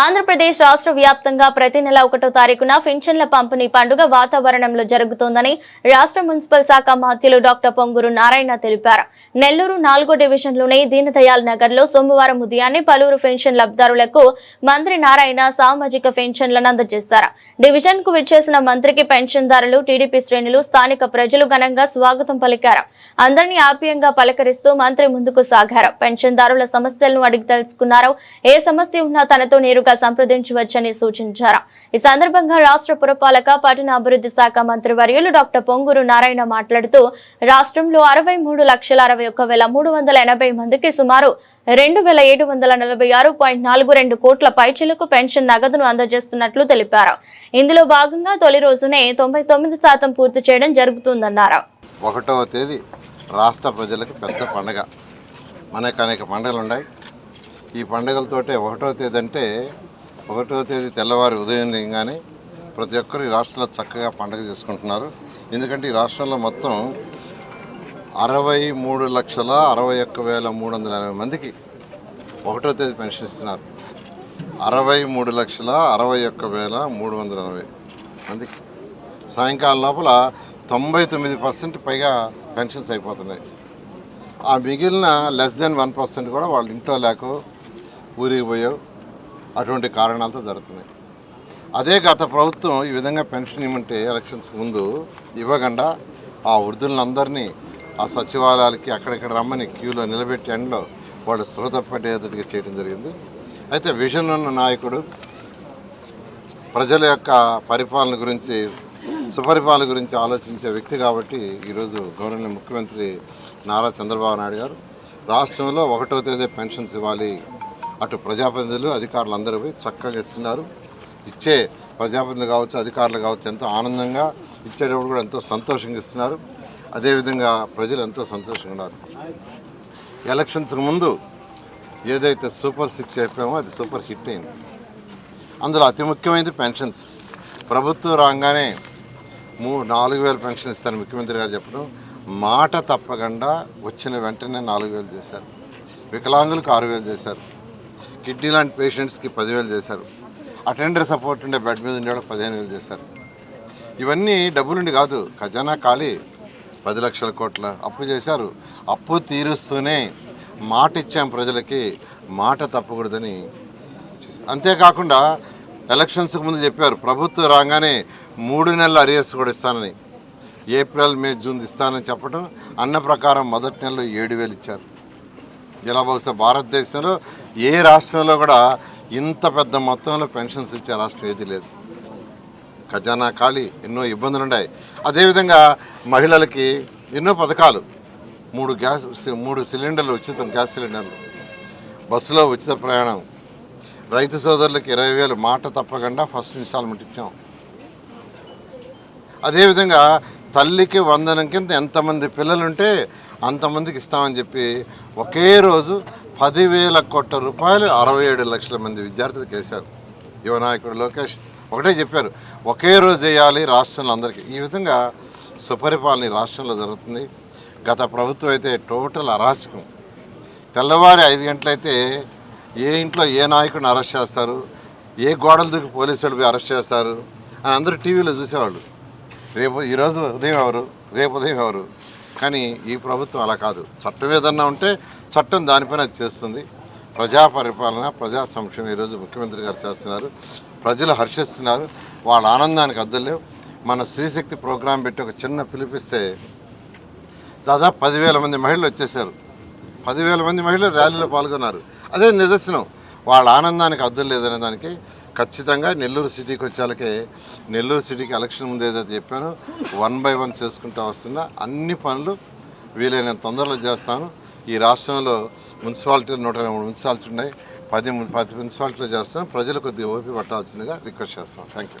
ఆంధ్రప్రదేశ్ రాష్ట్ర వ్యాప్తంగా ప్రతి నెల ఒకటో తారీఖున పింఛన్ల పంపిణీ పండుగ వాతావరణంలో జరుగుతోందని రాష్ట్ర మున్సిపల్ శాఖ మంత్రులు డాక్టర్ పొంగూరు నారాయణ తెలిపారు. నెల్లూరు నాలుగో డివిజన్లోని దీనదయాల్ నగర్లో సోమవారం ఉదయాన్నే పలువురు పెన్షన్ లబ్ధిదారులకు మంత్రి నారాయణ సామాజిక పెన్షన్లను అందజేశారు. డివిజన్కు విచ్చేసిన మంత్రికి పెన్షన్దారులు టీడీపీ శ్రేణులు స్థానిక ప్రజలు ఘనంగా స్వాగతం పలికారు. అందరినీ ఆప్యాయంగా పలకరిస్తూ మంత్రి ముందుకు సాగారు. పెన్షన్దారుల సమస్యలను అడిగి తెలుసుకున్నారు. ఏ సమస్య ఉన్నా తనతో నేరుగా సంప్రదించవచ్చని సూచించారు. ఈ సందర్భంగా రాష్ట్ర పురపాలక పట్టణ అభివృద్ధి శాఖ మంత్రి వర్యులు డాక్టర్ పొంగూరు నారాయణ మాట్లాడుతూ రాష్ట్రంలో అరవై మూడు లక్షల అరవై ఒక్క వేల మూడు వందల ఎనభై మందికి సుమారు రెండు వేల ఏడు వందల నలభై ఆరు పాయింట్ నాలుగు రెండు కోట్ల పైచిలకు పెన్షన్ నగదును అందజేస్తున్నట్లు తెలిపారు. ఇందులో భాగంగా తొలి రోజునే తొంభై తొమ్మిది శాతం పూర్తి చేయడం జరుగుతుందన్నారు. ఒకటవ తేదీ రాష్ట్ర ప్రజలకు పెద్ద పండగ. మనకు అనేక పండుగలు ఉన్నాయి ఈ పండుగలతోటే ఒకటో తేదీ అంటే ఒకటో తేదీ తెల్లవారి ఉదయం లేగానే ప్రతి ఒక్కరు ఈ రాష్ట్రంలో చక్కగా పండుగ చేసుకుంటున్నారు. ఎందుకంటే ఈ రాష్ట్రంలో మొత్తం అరవై మూడు లక్షల అరవై ఒక్క వేల మూడు వందల ఎనభై మందికి ఒకటో తేదీ పెన్షన్ ఇస్తున్నారు. అరవై మూడు లక్షల అరవై ఒక్క వేల మూడు వందల ఎనభై మందికి. సాయంకాలం లోపల తొంభై తొమ్మిది పర్సెంట్ పైగా పెన్షన్స్ అయిపోతున్నాయి. ఆ మిగిలిన లెస్ దెన్ వన్ పర్సెంట్ కూడా వాళ్ళ ఇంట్లో లేక ఊరికి పోయో అటువంటి కారణాలతో జరుగుతున్నాయి. అదే గత ప్రభుత్వం ఈ విధంగా పెన్షన్ ఇవ్వమంటే ఎలక్షన్స్ ముందు ఇవ్వకుండా ఆ వృద్ధులందరినీ ఆ సచివాలయాలకి అక్కడక్కడ రమ్మని క్యూలో నిలబెట్టి ఎండ్లో వాళ్ళు శ్రోత పడేటట్టుగా చేయడం జరిగింది. అయితే విజన్ ఉన్న నాయకుడు ప్రజల యొక్క పరిపాలన గురించి సుపరిపాలన గురించి ఆలోచించే వ్యక్తి కాబట్టి ఈరోజు గవర్నర్ ముఖ్యమంత్రి నారా చంద్రబాబు నాయుడు గారు రాష్ట్రంలో ఒకటో తేదీ పెన్షన్స్ ఇవ్వాలి అటు ప్రజాప్రతినిధులు అధికారులు అందరూ పోయి చక్కగా ఇస్తున్నారు. ఇచ్చే ప్రజాప్రతినిధులు కావచ్చు అధికారులు కావచ్చు ఎంతో ఆనందంగా ఇచ్చేటప్పుడు కూడా ఎంతో సంతోషంగా ఇస్తున్నారు. అదేవిధంగా ప్రజలు ఎంతో సంతోషంగా ఉన్నారు. ఎలక్షన్స్కి ముందు ఏదైతే సూపర్ సిక్స్ చెప్పామో అది సూపర్ హిట్ అయింది. అందులో అతి ముఖ్యమైనది పెన్షన్స్. ప్రభుత్వం రాగానే మూ నాలుగు వేలు పెన్షన్ ఇస్తాను ముఖ్యమంత్రి గారు చెప్పడం. మాట తప్పకుండా వచ్చిన వెంటనే నాలుగు వేలు చేశారు. వికలాంగులకు ఆరు వేలు చేశారు. కిడ్నీ లాంటి పేషెంట్స్కి పదివేలు చేశారు. అటెండర్ సపోర్ట్ ఉండే బెడ్ మీద ఉండేవాళ్ళకి పదిహేను వేలు చేశారు. ఇవన్నీ డబ్బులుండి కాదు ఖజానా ఖాళీ. పది లక్షల కోట్ల అప్పు చేశారు. అప్పు తీరుస్తూనే మాట ఇచ్చాం ప్రజలకి మాట తప్పకూడదని అంతేకాకుండా ఎలక్షన్స్కి ముందు చెప్పారు ప్రభుత్వం రాగానే మూడు నెలల అరియర్స్ కూడా ఇస్తానని. ఏప్రిల్ మే జూన్ ఇస్తానని చెప్పడం అన్న ప్రకారం మొదటి నెలలో ఏడు వేలు ఇచ్చారు. ఇలా బహుశా భారతదేశంలో ఏ రాష్ట్రంలో కూడా ఇంత పెద్ద మొత్తంలో పెన్షన్స్ ఇచ్చే రాష్ట్రం ఏది లేదు. ఖజానా ఖాళీ ఎన్నో ఇబ్బందులు ఉన్నాయి. అదేవిధంగా మహిళలకి ఎన్నో పథకాలు. మూడు గ్యాస్ మూడు సిలిండర్లు ఉచితం గ్యాస్ సిలిండర్లు. బస్సులో ఉచిత ప్రయాణం. రైతు సోదరులకు ఇరవై వేలు మాట తప్పకుండా ఫస్ట్ ఇన్స్టాల్మెంట్ ఇచ్చాం. అదేవిధంగా తల్లికి వందనం కింద ఎంతమంది పిల్లలుంటే అంతమందికి ఇస్తామని చెప్పి ఒకే రోజు పదివేల కోట్ల రూపాయలు అరవై ఏడు లక్షల మంది విద్యార్థులకు వేశారు యువ నాయకుడు లోకేష్ ఒకటే చెప్పారు ఒకే రోజు వేయాలి రాష్ట్రంలో అందరికీ. ఈ విధంగా సుపరిపాలన రాష్ట్రంలో జరుగుతుంది. గత ప్రభుత్వం అయితే టోటల్ అరాచకం. తెల్లవారి ఐదు గంటలైతే ఏ ఇంట్లో ఏ నాయకుడిని అరెస్ట్ చేస్తారు ఏ గోడలు దూకి పోలీసులు పోయి అరెస్ట్ చేస్తారు అని అందరూ టీవీలో చూసేవాళ్ళు. రేపు ఈరోజు ఉదయం ఎవరు రేపు ఉదయం ఎవరు? కానీ ఈ ప్రభుత్వం అలా కాదు. చట్టం ఏదన్నా ఉంటే చట్టం దానిపైన చేస్తుంది. ప్రజా పరిపాలన ప్రజా సంక్షేమం ఈరోజు ముఖ్యమంత్రి గారు చేస్తున్నారు. ప్రజలు హర్షిస్తున్నారు. వాళ్ళ ఆనందానికి అద్దలేవు. మన స్త్రీశక్తి ప్రోగ్రాం పెట్టి ఒక చిన్న పిలిపిస్తే దాదాపు పదివేల మంది మహిళలు వచ్చేసారు పదివేల మంది మహిళలు ర్యాలీలో పాల్గొన్నారు. అదే నిదర్శనం. వాళ్ళ ఆనందానికి అద్దం లేదనే దానికి ఖచ్చితంగా నెల్లూరు సిటీకి వచ్చేలకే నెల్లూరు సిటీకి ఎలక్షన్ ముందు ఏదైతే చెప్పానో వన్ బై వన్ చేసుకుంటూ వస్తున్నా అన్ని పనులు వీలైనంత తొందరలో చేస్తాను. ఈ రాష్ట్రంలో మున్సిపాలిటీలు నూట ఎనభై మూడు మున్సిపాలిటీ ఉన్నాయి. పది పది మున్సిపాలిటీలు చేస్తాం ప్రజలు కొద్దిగా ఓపి పట్టాల్సిందిగా రిక్వెస్ట్ చేస్తాం థ్యాంక్ యూ